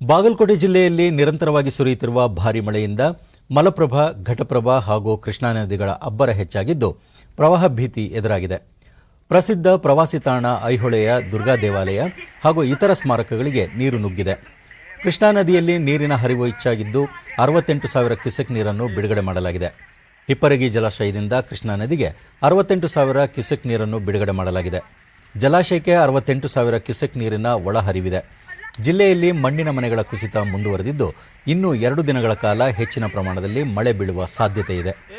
ಬಾಗಲಕೋಟೆ ಜಿಲ್ಲೆಯಲ್ಲಿ ನಿರಂತರವಾಗಿ ಸುರಿಯುತ್ತಿರುವ ಭಾರಿ ಮಳೆಯಿಂದ ಮಲಪ್ರಭಾ, ಘಟಪ್ರಭಾ ಹಾಗೂ ಕೃಷ್ಣಾ ನದಿಗಳ ಅಬ್ಬರ ಹೆಚ್ಚಾಗಿದ್ದು ಪ್ರವಾಹ ಭೀತಿ ಎದುರಾಗಿದೆ. ಪ್ರಸಿದ್ಧ ಪ್ರವಾಸಿ ತಾಣ ಐಹೊಳೆಯ ದುರ್ಗಾ ದೇವಾಲಯ ಹಾಗೂ ಇತರ ಸ್ಮಾರಕಗಳಿಗೆ ನೀರು ನುಗ್ಗಿದೆ. ಕೃಷ್ಣಾ ನದಿಯಲ್ಲಿ ನೀರಿನ ಹರಿವು ಹೆಚ್ಚಾಗಿದ್ದು ಅರವತ್ತೆಂಟು ಸಾವಿರ ಕ್ಯೂಸೆಕ್ ನೀರನ್ನು ಬಿಡುಗಡೆ ಮಾಡಲಾಗಿದೆ. ಹಿಪ್ಪರಗಿ ಜಲಾಶಯದಿಂದ ಕೃಷ್ಣಾ ನದಿಗೆ ಅರವತ್ತೆಂಟು ಸಾವಿರ ಕ್ಯೂಸೆಕ್ ನೀರನ್ನು ಬಿಡುಗಡೆ ಮಾಡಲಾಗಿದೆ. ಜಲಾಶಯಕ್ಕೆ ಅರವತ್ತೆಂಟು ಸಾವಿರ ಕ್ಯೂಸೆಕ್ ನೀರಿನ ಒಳಹರಿವಿದೆ. ಜಿಲ್ಲೆಯಲ್ಲಿ ಮಣ್ಣಿನ ಮನೆಗಳ ಕುಸಿತ ಮುಂದುವರೆದಿದ್ದು, ಇನ್ನೂ ಎರಡು ದಿನಗಳ ಕಾಲ ಹೆಚ್ಚಿನ ಪ್ರಮಾಣದಲ್ಲಿ ಮಳೆ ಬೀಳುವ ಸಾಧ್ಯತೆ ಇದೆ.